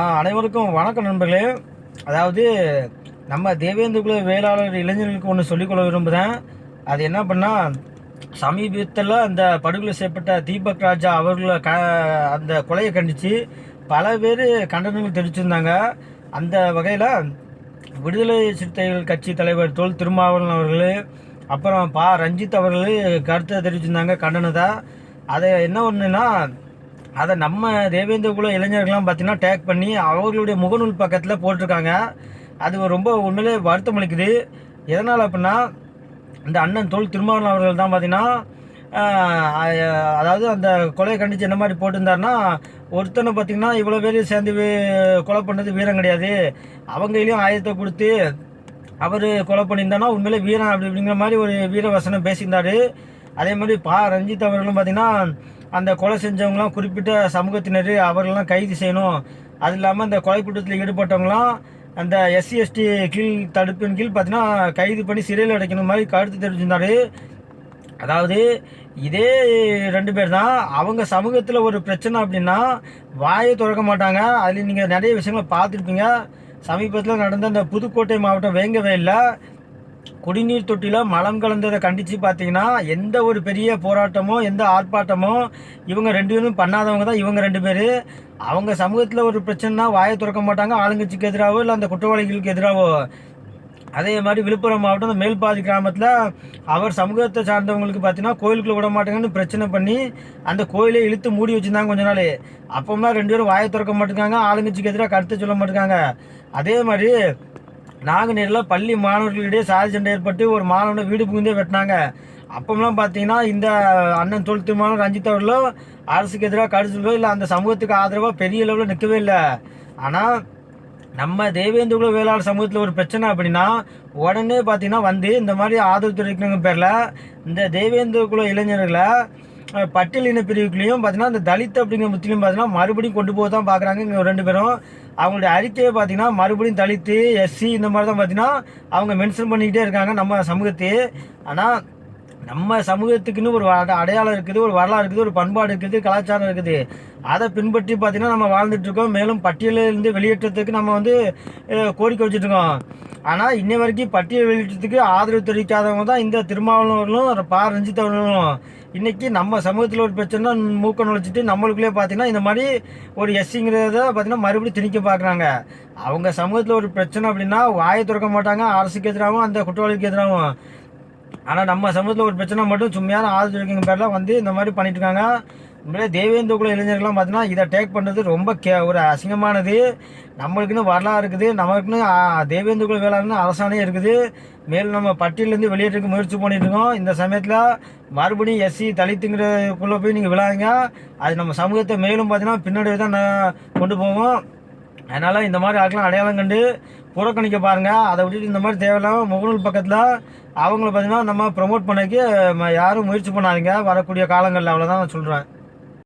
அனைவருக்கும் வணக்கம் நண்பர்களே. அதாவது நம்ம தேவேந்திரகுல வேளாளர் இளைஞர்களுக்கு ஒன்று சொல்லிக்கொள்ள விரும்புகிறேன் அது என்ன பண்ணால் சமீபத்தில் அந்த படுகொலை செய்யப்பட்ட தீபக் ராஜா அவர்களை க அந்த கொலையை கண்டித்து பல பேர் கண்டனங்கள் தெரிவிச்சிருந்தாங்க. அந்த வகையில் விடுதலை சிறுத்தைகள் கட்சி தலைவர் தொல் திருமாவளவன் அவர்கள் அப்புறம் பா. ரஞ்சித் அவர்கள் கருத்தை தெரிவிச்சிருந்தாங்க கண்டனத்தை. அதை என்ன ஒன்றுன்னா அதை நம்ம தேவேந்திர குல இளைஞர்கள்லாம் பார்த்தீங்கன்னா டேக் பண்ணி அவர்களுடைய முகநூல் பக்கத்தில் போட்டிருக்காங்க. அது ரொம்ப உண்மையிலே வருத்தம் அளிக்குது. எதனால் அப்படின்னா இந்த அண்ணன் தொல் திருமாவளவன் அவர்கள் தான் பார்த்தீங்கன்னா அதாவது அந்த கொலையை கண்டித்து என்ன மாதிரி போட்டிருந்தாருன்னா ஒருத்தனை பார்த்தீங்கன்னா இவ்வளோ பேர் சேர்ந்து கொலை பண்ணது வீரம் கிடையாது. அவங்களையும் ஆயுதத்தை கொடுத்து அவர் கொலை பண்ணியிருந்தானா உண்மையிலே வீரன் அப்படி அப்படிங்கிற மாதிரி ஒரு வீர வசனம் பேசியிருந்தார். அதே மாதிரி பா. ரஞ்சித் அவர்களும் பார்த்தீங்கன்னா அந்த கொலை செஞ்சவங்களாம் குறிப்பிட்ட சமூகத்தினர் அவர்களெல்லாம் கைது செய்யணும். அது இல்லாமல் இந்த கொலை குற்றத்தில் ஈடுபட்டவங்களாம் அந்த எஸ்சி எஸ்டி கீழ் தடுப்பின் கீழ் பார்த்தீங்கன்னா கைது பண்ணி சிறையில் அடைக்கணும் மாதிரி கருத்து தெரிவிச்சிருந்தாரு. அதாவது இதே ரெண்டு பேர் தான். அவங்க சமூகத்தில் ஒரு பிரச்சனை அப்படின்னா வாயை திறக்க மாட்டாங்க. அதில் நீங்கள் நிறைய விஷயங்களை பார்த்துருப்பீங்க. சமீபத்தில் நடந்த அந்த புதுக்கோட்டை மாவட்டம் வேங்கவே இல்லை குடிநீர் தொட்டியில் மலம் கலந்ததை கண்டித்து பார்த்தீங்கன்னா எந்த ஒரு பெரிய போராட்டமோ எந்த ஆர்ப்பாட்டமோ இவங்க ரெண்டு பேரும் பண்ணாதவங்க தான் இவங்க ரெண்டு பேர். அவங்க சமூகத்தில் ஒரு பிரச்சனைனா வாயை திறக்க மாட்டாங்க ஆளுங்கட்சிக்கு எதிராகவோ இல்லை அந்த குற்றவாளிகளுக்கு எதிராகவோ அதே மாதிரி விழுப்புரம் மாவட்டம் இந்த மேல்பாதி கிராமத்தில் அவர் சமூகத்தை சார்ந்தவங்களுக்கு பார்த்தீங்கன்னா கோயிலுக்குள்ள விட மாட்டாங்கன்னு பிரச்சனை பண்ணி அந்த கோயிலை இழுத்து மூடி வச்சிருந்தாங்க கொஞ்ச நாள். அப்போமா ரெண்டு பேரும் வாயை திறக்க மாட்டேங்காங்க ஆளுங்கட்சிக்கு எதிராக கருத்தை சொல்ல மாட்டேங்காங்க அதே மாதிரி நாங்குநேரில் பள்ளி மாணவர்களிடையே சாதி சண்டை ஏற்பட்டு ஒரு மாணவனை வீடு புகுந்தே வெட்டினாங்க. அப்போம்லாம் பார்த்தீங்கன்னா இந்த அண்ணன் தொழுத்து மாணவர் ரஞ்சித் அவர்களோ அரசுக்கு எதிராக கருத்து இல்லை அந்த சமூகத்துக்கு ஆதரவாக பெரிய அளவில் நிற்கவே இல்லை. ஆனால் நம்ம தேவேந்திரகுல வேளாண் சமூகத்தில் ஒரு பிரச்சனை அப்படின்னா உடனே பார்த்தீங்கன்னா வந்து இந்த மாதிரி ஆதரவு தெரிவிக்கிறவங்க பேரில் இந்த தேவேந்திரகுல இளைஞர்களை பட்டியல் பட்டியலின பிரிவுக்குள்ளேயும் பார்த்தீங்கன்னா இந்த தலித் அப்படிங்கிற முத்திலையும் பார்த்தீங்கன்னா மறுபடியும் கொண்டு போக தான் பார்க்குறாங்க இங்கே ரெண்டு பேரும். அவங்களுடைய அறிக்கையை பார்த்தீங்கன்னா மறுபடியும் தலித்து எஸ்சி இந்த மாதிரி தான் பார்த்தீங்கன்னா அவங்க மென்ஷன் பண்ணிக்கிட்டே இருக்காங்க நம்ம சமூகத்தையே. ஆனால் நம்ம சமூகத்துக்குன்னு ஒரு அட- அடையாளம் இருக்குது ஒரு வரலாறு இருக்குது ஒரு பண்பாடு இருக்குது கலாச்சாரம் இருக்குது. அதை பின்பற்றி பார்த்தீங்கன்னா நம்ம வாழ்ந்துட்டு இருக்கோம். மேலும் பட்டியலிருந்து வெளியேற்றத்துக்கு நம்ம வந்து கோரிக்கை வச்சுட்டு இருக்கோம். ஆனால் இன்ன வரைக்கும் பட்டியல் வெளியிட்டத்துக்கு ஆதரவு தெரிவிக்காதவங்க தான் இந்த திருமாவளவர்களும் பா. ரஞ்சித் அவர்களும். இன்றைக்கி நம்ம சமூகத்தில் ஒரு பிரச்சனை மூக்க நுழைச்சிட்டு நம்மளுக்குள்ளே பார்த்தீங்கன்னா இந்த மாதிரி ஒரு எஸ்சிங்கிறத பார்த்தீங்கன்னா மறுபடியும் திணிக்க பார்க்குறாங்க. அவங்க சமூகத்தில் ஒரு பிரச்சனை அப்படின்னா வாயை திறக்க மாட்டாங்க. அரசுக்கு எதிராகவும் அந்த குற்றவாளிக்கு எதிராகவும். ஆனால் நம்ம சமூகத்தில் ஒரு பிரச்சனை மட்டும் சும்மையான ஆதரவு பேரில் வந்து இந்த மாதிரி பண்ணிட்டு இருக்காங்க. உண்மையிலே தேவேந்திர குல இளைஞர்கள்லாம் பார்த்தீங்கன்னா இதை டேக் பண்ணுறது ரொம்ப கே ஒரு அசிங்கமானது. நம்மளுக்குன்னு வரலாறு இருக்குது. நமக்குன்னு ஆ, தேவேந்திர குல வேளாண்னு அரசாணை இருக்குது. மேலும் நம்ம பட்டியலேருந்து வெளியேற்றுக்கு முயற்சி பண்ணிட்டு இருக்கோம். இந்த சமயத்தில் மறுபடியும் எஸ்சி தலித்துங்கிறக்குள்ளே போய் நீங்கள் விழாங்க அது நம்ம சமூகத்தை மேலும் பார்த்தீங்கன்னா பின்னாடி தான் கொண்டு போவோம் அதனால் இந்த மாதிரி ஆட்களாம் அடையாளம் கண்டு புறக்கணிக்க பாருங்கள் அதை விட்டுட்டு இந்த மாதிரி தேவையில்லாமல் முகநூல் பக்கத்தில் அவங்கள பார்த்தீங்கன்னா நம்ம ப்ரொமோட் பண்ணக்கு யாரும் முயற்சி பண்ணாதீங்க. வரக்கூடிய காலங்களில் அவ்வளோதான் நான் சொல்கிறேன்